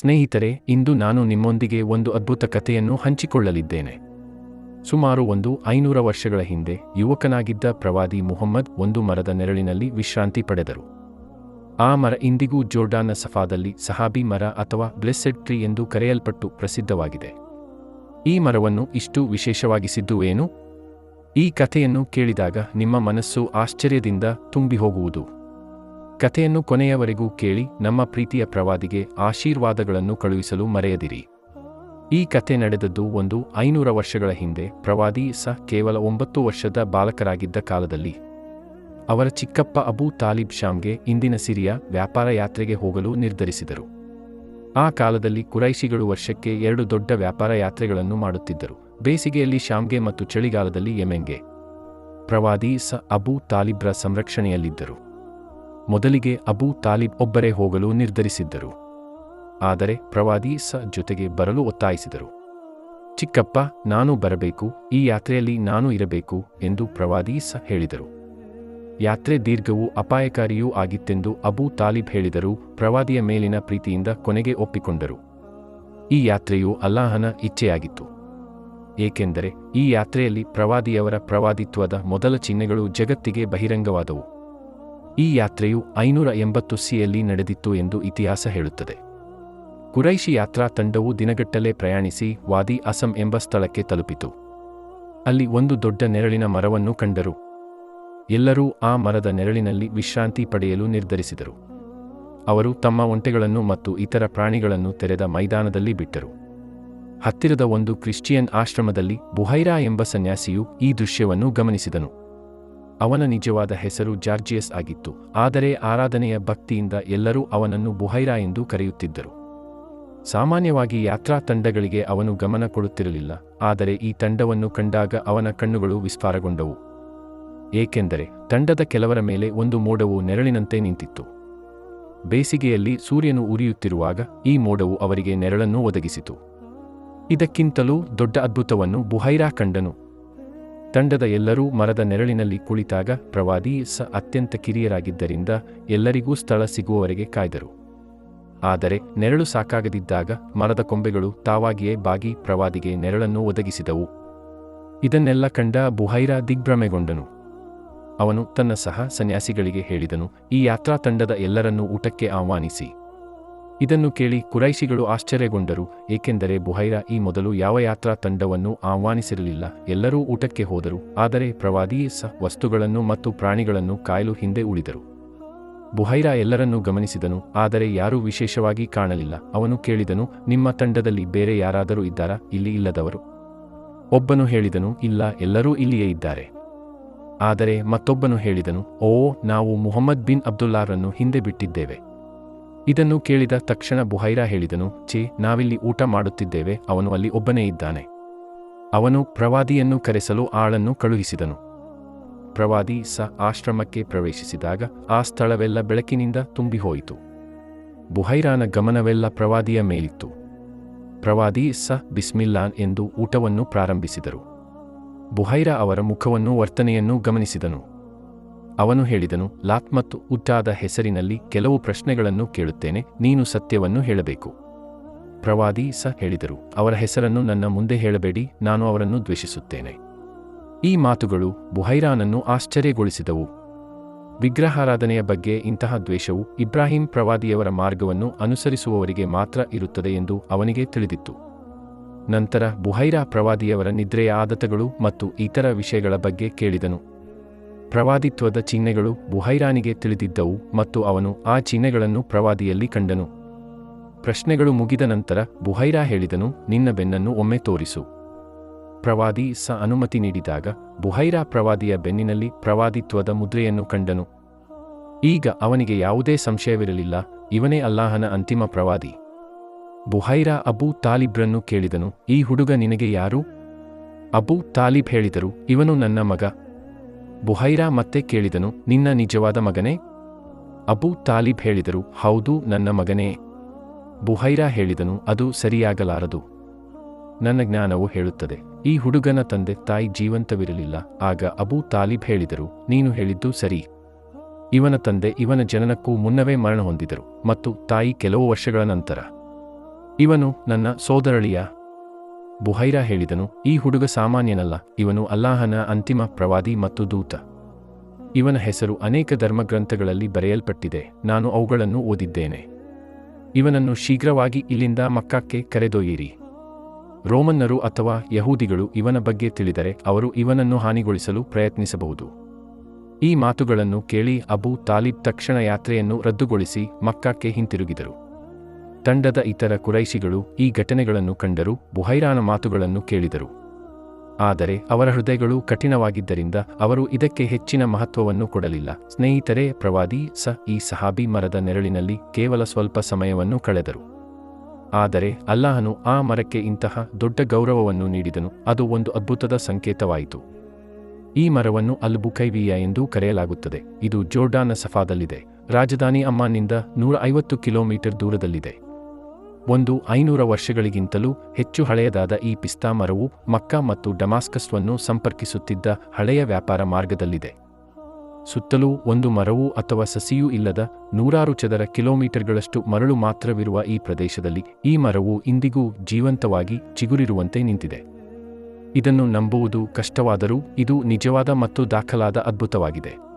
ಸ್ನೇಹಿತರೆ, ಇಂದು ನಾನು ನಿಮ್ಮೊಂದಿಗೆ ಒಂದು ಅದ್ಭುತ ಕಥೆಯನ್ನು ಹಂಚಿಕೊಳ್ಳಲಿದ್ದೇನೆ. ಸುಮಾರು ಒಂದು ಐನೂರ ವರ್ಷಗಳ ಹಿಂದೆ, ಯುವಕನಾಗಿದ್ದ ಪ್ರವಾದಿ ಮುಹಮ್ಮದ್ ಒಂದು ಮರದ ನೆರಳಿನಲ್ಲಿ ವಿಶ್ರಾಂತಿ ಪಡೆದರು. ಆ ಮರ ಇಂದಿಗೂ ಜೋರ್ಡಾನ್ನ ಸಫಾದಲ್ಲಿ ಸಹಾಬಿ ಮರ ಅಥವಾ ಬ್ಲೆಸ್ಸೆಡ್ ಟ್ರೀ ಎಂದು ಕರೆಯಲ್ಪಟ್ಟು ಪ್ರಸಿದ್ಧವಾಗಿದೆ. ಈ ಮರವನ್ನು ಇಷ್ಟು ವಿಶೇಷವಾಗಿಸಿದ್ದು ಏನು? ಈ ಕಥೆಯನ್ನು ಕೇಳಿದಾಗ ನಿಮ್ಮ ಮನಸ್ಸು ಆಶ್ಚರ್ಯದಿಂದ ತುಂಬಿ ಹೋಗುವುದು ಕಥೆಯನ್ನು ಕೊನೆಯವರೆಗೂ ಕೇಳಿ ನಮ್ಮ ಪ್ರೀತಿಯ ಪ್ರವಾದಿಗೆ ಆಶೀರ್ವಾದಗಳನ್ನು ಕಳುಹಿಸಲು ಮರೆಯದಿರಿ. ಈ ಕಥೆ ನಡೆದದ್ದು ಒಂದು ಐನೂರ ವರ್ಷಗಳ ಹಿಂದೆ ಪ್ರವಾದಿ ಸ ಕೇವಲ ಒಂಬತ್ತು ವರ್ಷದ ಬಾಲಕರಾಗಿದ್ದ ಕಾಲದಲ್ಲಿ. ಅವರ ಚಿಕ್ಕಪ್ಪ ಅಬೂ ತಾಲಿಬ್ ಶಾಮ್ಗೆ ಇಂದಿನ ಸಿರಿಯ ವ್ಯಾಪಾರ ಯಾತ್ರೆಗೆ ಹೋಗಲು ನಿರ್ಧರಿಸಿದರು. ಆ ಕಾಲದಲ್ಲಿ ಕುರೈಶಿಗಳು ವರ್ಷಕ್ಕೆ ಎರಡು ದೊಡ್ಡ ವ್ಯಾಪಾರ ಯಾತ್ರೆಗಳನ್ನು ಮಾಡುತ್ತಿದ್ದರು. ಬೇಸಿಗೆಯಲ್ಲಿ ಶಾಮ್ಗೆ ಮತ್ತು ಚಳಿಗಾಲದಲ್ಲಿ ಯೆಮೆನ್ಗೆ. ಪ್ರವಾದಿ ಸ ಅಬೂ ತಾಲಿಬ್ರ ಸಂರಕ್ಷಣೆಯಲ್ಲಿದ್ದರು. ಮೊದಲಿಗೆ ಅಬೂ ತಾಲಿಬ್ ಒಬ್ಬರೇ ಹೋಗಲು ನಿರ್ಧರಿಸಿದ್ದರು. ಆದರೆ ಪ್ರವಾದಿ ಸ ಜೊತೆಗೆ ಬರಲು ಒತ್ತಾಯಿಸಿದರು. ಚಿಕ್ಕಪ್ಪ, ನಾನು ಬರಬೇಕು, ಈ ಯಾತ್ರೆಯಲ್ಲಿ ನಾನು ಇರಬೇಕು ಎಂದು ಪ್ರವಾದಿ ಸ ಹೇಳಿದರು. ಯಾತ್ರೆ ದೀರ್ಘವೂ ಅಪಾಯಕಾರಿಯೂ ಆಗಿತ್ತೆಂದು ಅಬೂ ತಾಲಿಬ್ ಹೇಳಿದರು ಪ್ರವಾದಿಯ ಮೇಲಿನ ಪ್ರೀತಿಯಿಂದ ಕೊನೆಗೆ ಒಪ್ಪಿಕೊಂಡರು. ಈ ಯಾತ್ರೆಯು ಅಲ್ಲಾಹನ ಇಚ್ಛೆಯಾಗಿತ್ತು. ಏಕೆಂದರೆ ಈ ಯಾತ್ರೆಯಲ್ಲಿ ಪ್ರವಾದಿಯವರ ಪ್ರವಾದಿತ್ವದ ಮೊದಲ ಚಿಹ್ನೆಗಳು ಜಗತ್ತಿಗೆ ಬಹಿರಂಗವಾದವು. ಈ ಯಾತ್ರೆಯು ಐನೂರ ಎಂಬತ್ತು ಸಿಯಲ್ಲಿ ನಡೆದಿತ್ತು ಎಂದು ಇತಿಹಾಸ ಹೇಳುತ್ತದೆ. ಕುರೈಶಿ ಯಾತ್ರಾ ತಂಡವು ದಿನಗಟ್ಟಲೆ ಪ್ರಯಾಣಿಸಿ ವಾದಿ ಅಸಂ ಎಂಬ ಸ್ಥಳಕ್ಕೆ ತಲುಪಿತು. ಅಲ್ಲಿ ಒಂದು ದೊಡ್ಡ ನೆರಳಿನ ಮರವನ್ನು ಕಂಡರು. ಎಲ್ಲರೂ ಆ ಮರದ ನೆರಳಿನಲ್ಲಿ ವಿಶ್ರಾಂತಿ ಪಡೆಯಲು ನಿರ್ಧರಿಸಿದರು. ಅವರು ತಮ್ಮ ಒಂಟೆಗಳನ್ನು ಮತ್ತು ಇತರ ಪ್ರಾಣಿಗಳನ್ನು ತೆರೆದ ಮೈದಾನದಲ್ಲಿ ಬಿಟ್ಟರು. ಹತ್ತಿರದ ಒಂದು ಕ್ರಿಶ್ಚಿಯನ್ ಆಶ್ರಮದಲ್ಲಿ ಬುಹೈರಾ ಎಂಬ ಸನ್ಯಾಸಿಯು ಈ ದೃಶ್ಯವನ್ನು ಗಮನಿಸಿದನು. ಅವನ ನಿಜವಾದ ಹೆಸರು ಜಾರ್ಜಿಯಸ್ ಆಗಿತ್ತು, ಆದರೆ ಆರಾಧನೆಯ ಭಕ್ತಿಯಿಂದ ಎಲ್ಲರೂ ಅವನನ್ನು ಬುಹೈರಾ ಎಂದು ಕರೆಯುತ್ತಿದ್ದರು. ಸಾಮಾನ್ಯವಾಗಿ ಯಾತ್ರಾ ತಂಡಗಳಿಗೆ ಅವನು ಗಮನ ಕೊಡುತ್ತಿರಲಿಲ್ಲ, ಆದರೆ ಈ ತಂಡವನ್ನು ಕಂಡಾಗ ಅವನ ಕಣ್ಣುಗಳು ವಿಸ್ಫಾರಗೊಂಡವು. ಏಕೆಂದರೆ ತಂಡದ ಕೆಲವರ ಮೇಲೆ ಒಂದು ಮೋಡವು ನೆರಳಿನಂತೆ ನಿಂತಿತ್ತು. ಬೇಸಿಗೆಯಲ್ಲಿ ಸೂರ್ಯನು ಉರಿಯುತ್ತಿರುವಾಗ ಈ ಮೋಡವು ಅವರಿಗೆ ನೆರಳನ್ನು ಒದಗಿಸಿತು. ಇದಕ್ಕಿಂತಲೂ ದೊಡ್ಡ ಅದ್ಭುತವನ್ನು ಬುಹೈರಾ ಕಂಡನು. ತಂಡದ ಎಲ್ಲರೂ ಮರದ ನೆರಳಿನಲ್ಲಿ ಕುಳಿತಾಗ ಪ್ರವಾದಿ ಸ ಅತ್ಯಂತ ಕಿರಿಯರಾಗಿದ್ದರಿಂದ ಎಲ್ಲರಿಗೂ ಸ್ಥಳ ಸಿಗುವವರೆಗೆ ಕಾಯ್ದರು. ಆದರೆ ನೆರಳು ಸಾಕಾಗದಿದ್ದಾಗ ಮರದ ಕೊಂಬೆಗಳು ತಾವಾಗಿಯೇ ಬಾಗಿ ಪ್ರವಾದಿಗೆ ನೆರಳನ್ನು ಒದಗಿಸಿದವು. ಇದನ್ನೆಲ್ಲ ಕಂಡ ಬುಹೈರಾ ದಿಗ್ಭ್ರಮೆಗೊಂಡನು. ಅವನು ತನ್ನ ಸಹ ಸನ್ಯಾಸಿಗಳಿಗೆ ಹೇಳಿದನು, ಈ ಯಾತ್ರಾ ತಂಡದ ಎಲ್ಲರನ್ನೂ ಊಟಕ್ಕೆ ಆಹ್ವಾನಿಸಿ. ಇದನ್ನು ಕೇಳಿ ಕುರೈಶಿಗಳು ಆಶ್ಚರ್ಯಗೊಂಡರು, ಏಕೆಂದರೆ ಬುಹೈರಾ ಈ ಮೊದಲು ಯಾವ ಯಾತ್ರಾ ತಂಡವನ್ನು ಆಹ್ವಾನಿಸಿರಲಿಲ್ಲ. ಎಲ್ಲರೂ ಊಟಕ್ಕೆ ಹೋದರು, ಆದರೆ ಪ್ರವಾದಿ ಸ ವಸ್ತುಗಳನ್ನು ಮತ್ತು ಪ್ರಾಣಿಗಳನ್ನು ಕಾಯಲು ಹಿಂದೆ ಉಳಿದರು. ಬುಹೈರಾ ಎಲ್ಲರನ್ನೂ ಗಮನಿಸಿದನು, ಆದರೆ ಯಾರೂ ವಿಶೇಷವಾಗಿ ಕಾಣಲಿಲ್ಲ. ಅವನು ಕೇಳಿದನು, ನಿಮ್ಮ ತಂಡದಲ್ಲಿ ಬೇರೆ ಯಾರಾದರೂ ಇದ್ದಾರಾ? ಇಲ್ಲಿ ಇಲ್ಲದವರು. ಒಬ್ಬನು ಹೇಳಿದನು, ಇಲ್ಲ, ಎಲ್ಲರೂ ಇಲ್ಲಿಯೇ ಇದ್ದಾರೆ. ಆದರೆ ಮತ್ತೊಬ್ಬನು ಹೇಳಿದನು, ಓ, ನಾವು ಮುಹಮ್ಮದ್ ಬಿನ್ ಅಬ್ದುಲ್ಲಾರನ್ನು ಹಿಂದೆ ಬಿಟ್ಟಿದ್ದೇವೆ. ಇದನ್ನು ಕೇಳಿದ ತಕ್ಷಣ ಬುಹೈರಾ ಹೇಳಿದನು, ಛೇ, ನಾವಿಲ್ಲಿ ಊಟ ಮಾಡುತ್ತಿದ್ದೇವೆ, ಅವನು ಅಲ್ಲಿ ಒಬ್ಬನೇ ಇದ್ದಾನೆ. ಅವನು ಪ್ರವಾದಿಯನ್ನು ಕರೆಸಲು ಆಳನ್ನು ಕಳುಹಿಸಿದನು. ಪ್ರವಾದಿ ಸ ಆಶ್ರಮಕ್ಕೆ ಪ್ರವೇಶಿಸಿದಾಗ ಆ ಸ್ಥಳವೆಲ್ಲ ಬೆಳಕಿನಿಂದ ತುಂಬಿಹೋಯಿತು. ಬುಹೈರಾನ ಗಮನವೆಲ್ಲ ಪ್ರವಾದಿಯ ಮೇಲಿತ್ತು. ಪ್ರವಾದಿ ಸ ಬಿಸ್ಮಿಲ್ಲಾನ್ ಎಂದು ಊಟವನ್ನು ಪ್ರಾರಂಭಿಸಿದರು. ಬುಹೈರಾ ಅವರ ಮುಖವನ್ನು ವರ್ತನೆಯನ್ನು ಗಮನಿಸಿದನು. ಅವನು ಹೇಳಿದನು, ಲಾತ್ ಮತ್ತು ಉದ್ದಾದ ಹೆಸರಿನಲ್ಲಿ ಕೆಲವು ಪ್ರಶ್ನೆಗಳನ್ನು ಕೇಳುತ್ತೇನೆ, ನೀನು ಸತ್ಯವನ್ನು ಹೇಳಬೇಕು. ಪ್ರವಾದಿ ಸ ಹೇಳಿದರು, ಅವರ ಹೆಸರನ್ನು ನನ್ನ ಮುಂದೆ ಹೇಳಬೇಡಿ, ನಾನು ಅವರನ್ನು ದ್ವೇಷಿಸುತ್ತೇನೆ. ಈ ಮಾತುಗಳು ಬುಹೈರಾನನ್ನು ಆಶ್ಚರ್ಯಗೊಳಿಸಿದವು. ವಿಗ್ರಹಾರಾಧನೆಯ ಬಗ್ಗೆ ಇಂತಹ ದ್ವೇಷವು ಇಬ್ರಾಹಿಂ ಪ್ರವಾದಿಯವರ ಮಾರ್ಗವನ್ನು ಅನುಸರಿಸುವವರಿಗೆ ಮಾತ್ರ ಇರುತ್ತದೆ ಎಂದು ಅವನಿಗೆ ತಿಳಿದಿತ್ತು. ನಂತರ ಬುಹೈರಾ ಪ್ರವಾದಿಯವರ ನಿದ್ರೆಯ ಆದತಗಳು ಮತ್ತು ಇತರ ವಿಷಯಗಳ ಬಗ್ಗೆ ಕೇಳಿದನು. ಪ್ರವಾದಿತ್ವದ ಚಿಹ್ನೆಗಳು ಬುಹೈರಾನಿಗೆ ತಿಳಿದಿದ್ದವು ಮತ್ತು ಅವನು ಆ ಚಿಹ್ನೆಗಳನ್ನು ಪ್ರವಾದಿಯಲ್ಲಿ ಕಂಡನು. ಪ್ರಶ್ನೆಗಳು ಮುಗಿದ ನಂತರ ಬುಹೈರಾ ಹೇಳಿದನು, ನಿನ್ನ ಬೆನ್ನನ್ನು ಒಮ್ಮೆ ತೋರಿಸು. ಪ್ರವಾದಿ ಸ ಅನುಮತಿ ನೀಡಿದಾಗ ಬುಹೈರಾ ಪ್ರವಾದಿಯ ಬೆನ್ನಿನಲ್ಲಿ ಪ್ರವಾದಿತ್ವದ ಮುದ್ರೆಯನ್ನು ಕಂಡನು. ಈಗ ಅವನಿಗೆ ಯಾವುದೇ ಸಂಶಯವಿರಲಿಲ್ಲ, ಇವನೇ ಅಲ್ಲಾಹನ ಅಂತಿಮ ಪ್ರವಾದಿ. ಬುಹೈರಾ ಅಬೂ ತಾಲಿಬ್ರನ್ನು ಕೇಳಿದನು, ಈ ಹುಡುಗ ನಿನಗೆ ಯಾರು? ಅಬೂ ತಾಲಿಬ್ ಹೇಳಿದರು, ಇವನು ನನ್ನ ಮಗ. ಬುಹೈರಾ ಮತ್ತೆ ಕೇಳಿದನು, ನಿನ್ನ ನಿಜವಾದ ಮಗನೇ? ಅಬೂ ತಾಲಿಬ್ ಹೇಳಿದರು, ಹೌದು, ನನ್ನ ಮಗನೇ. ಬುಹೈರಾ ಹೇಳಿದನು, ಅದು ಸರಿಯಾಗಲಾರದು. ನನ್ನ ಜ್ಞಾನವು ಹೇಳುತ್ತದೆ. ಈ ಹುಡುಗನ ತಂದೆ ತಾಯಿ ಜೀವಂತವಿರಲಿಲ್ಲ. ಆಗ ಅಬೂ ತಾಲಿಬ್ ಹೇಳಿದರು, ನೀನು ಹೇಳಿದ್ದು ಸರಿ. ಇವನ ತಂದೆ ಇವನ ಜನನಕ್ಕೂ ಮುನ್ನವೇ ಮರಣ ಹೊಂದಿದರು, ಮತ್ತು ತಾಯಿ ಕೆಲವು ವರ್ಷಗಳ ನಂತರ. ಇವನು, ನನ್ನ ಸೋದರಳಿಯ ಬುಹೈರಾ ಹೇಳಿದನು, ಈ ಹುಡುಗ ಸಾಮಾನ್ಯನಲ್ಲ, ಇವನು ಅಲ್ಲಾಹನ ಅಂತಿಮ ಪ್ರವಾದಿ ಮತ್ತು ದೂತ. ಇವನ ಹೆಸರು ಅನೇಕ ಧರ್ಮಗ್ರಂಥಗಳಲ್ಲಿ ಬರೆಯಲ್ಪಟ್ಟಿದೆ, ನಾನು ಅವುಗಳನ್ನು ಓದಿದ್ದೇನೆ. ಇವನನ್ನು ಶೀಘ್ರವಾಗಿ ಇಲ್ಲಿಂದ ಮಕ್ಕಕ್ಕೆ ಕರೆದೊಯ್ಯಿರಿ. ರೋಮನ್ನರು ಅಥವಾ ಯಹೂದಿಗಳು ಇವನ ಬಗ್ಗೆ ತಿಳಿದರೆ ಅವರು ಇವನನ್ನು ಹಾನಿಗೊಳಿಸಲು ಪ್ರಯತ್ನಿಸಬಹುದು. ಈ ಮಾತುಗಳನ್ನು ಕೇಳಿ ಅಬು ತಾಲಿಬ್ ತಕ್ಷಣ ಯಾತ್ರೆಯನ್ನು ರದ್ದುಗೊಳಿಸಿ ಮಕ್ಕಕ್ಕೆ ಹಿಂತಿರುಗಿದರು. ತಂಡದ ಇತರ ಕುರೈಶಿಗಳು ಈ ಘಟನೆಗಳನ್ನು ಕಂಡರೂ ಬುಹೈರಾನ ಮಾತುಗಳನ್ನು ಕೇಳಿದರು. ಆದರೆ ಅವರ ಹೃದಯಗಳು ಕಠಿಣವಾಗಿದ್ದರಿಂದ ಅವರು ಇದಕ್ಕೆ ಹೆಚ್ಚಿನ ಮಹತ್ವವನ್ನು ಕೊಡಲಿಲ್ಲ. ಸ್ನೇಹಿತರೇ, ಪ್ರವಾದಿ ಸ ಈ ಸಹಾಬಿ ಮರದ ನೆರಳಿನಲ್ಲಿ ಕೇವಲ ಸ್ವಲ್ಪ ಸಮಯವನ್ನು ಕಳೆದರು. ಆದರೆ ಅಲ್ಲಾಹನು ಆ ಮರಕ್ಕೆ ಇಂತಹ ದೊಡ್ಡ ಗೌರವವನ್ನು ನೀಡಿದನು, ಅದು ಒಂದು ಅದ್ಭುತದ ಸಂಕೇತವಾಯಿತು. ಈ ಮರವನ್ನು ಅಲ್ ಬುಕೈವಿಯಾ ಎಂದು ಕರೆಯಲಾಗುತ್ತದೆ. ಇದು ಜೋರ್ಡಾನ ಸಫಾದಲ್ಲಿದೆ. ರಾಜಧಾನಿ ಅಮ್ಮಾನ್ನಿಂದ ನೂರ ಐವತ್ತು ಕಿಲೋಮೀಟರ್ ದೂರದಲ್ಲಿದೆ. ಒಂದು ಐನೂರ ವರ್ಷಗಳಿಗಿಂತಲೂ ಹೆಚ್ಚು ಹಳೆಯದಾದ ಈ ಪಿಸ್ತಾ ಮರವು ಮಕ್ಕಾ ಮತ್ತು ಡಮಾಸ್ಕಸ್ವನ್ನು ಸಂಪರ್ಕಿಸುತ್ತಿದ್ದ ಹಳೆಯ ವ್ಯಾಪಾರ ಮಾರ್ಗದಲ್ಲಿದೆ. ಸುತ್ತಲೂ ಒಂದು ಮರವೂ ಅಥವಾ ಸಸಿಯೂ ಇಲ್ಲದ ನೂರಾರು ಚದರ ಕಿಲೋಮೀಟರ್ಗಳಷ್ಟು ಮರಳು ಮಾತ್ರವಿರುವ ಈ ಪ್ರದೇಶದಲ್ಲಿ ಈ ಮರವು ಇಂದಿಗೂ ಜೀವಂತವಾಗಿ ಚಿಗುರಿರುವಂತೆ ನಿಂತಿದೆ. ಇದನ್ನು ನಂಬುವುದು ಕಷ್ಟವಾದರೂ ಇದು ನಿಜವಾದ ಮತ್ತು ದಾಖಲಾದ ಅದ್ಭುತವಾಗಿದೆ.